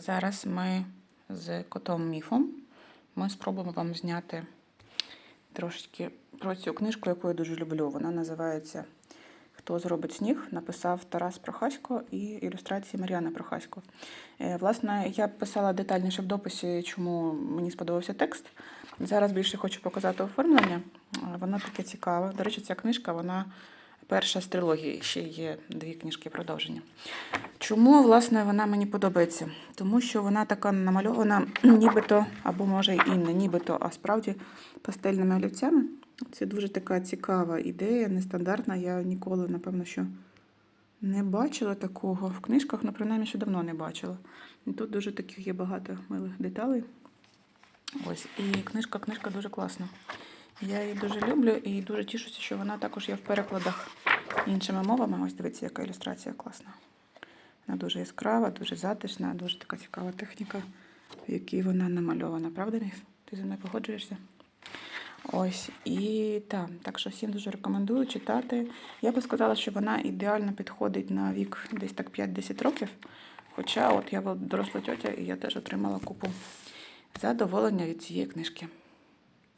Зараз ми з котом Міфом ми спробуємо вам зняти трошечки про цю книжку, яку я дуже люблю. Вона називається Хто зробить сніг? Написав Тарас Прохасько і ілюстрації Мар'яна Прохасько. Е, Власне, я писала детальніше в дописі, чому мені сподобався текст. Зараз більше хочу показати оформлення. Е, Воно таке цікаве. До речі, ця книжка, вона перша з трилогії, ще є дві книжки продовження. Чому, власне, вона мені подобається? Тому що вона така намальована, нібито, або може і не нібито, а справді пастельними олівцями. Це дуже така цікава ідея, нестандартна. Я ніколи, напевно, що не бачила такого в книжках, ну, принаймні, що давно не бачила. І тут дуже таких є багато милих деталей. Ось, і книжка, книжка дуже класна. Я її дуже люблю і дуже тішуся, що вона також є в перекладах іншими мовами. Ось дивіться, яка ілюстрація класна. Вона дуже яскрава, дуже затишна, дуже така цікава техніка, в якій вона намальована. Правда, Міф? Ти зі мною погоджуєшся? Ось і так, так що всім дуже рекомендую читати. Я би сказала, що вона ідеально підходить на вік десь так 5-10 років. Хоча от я доросла тьотя і я теж отримала купу задоволення від цієї книжки.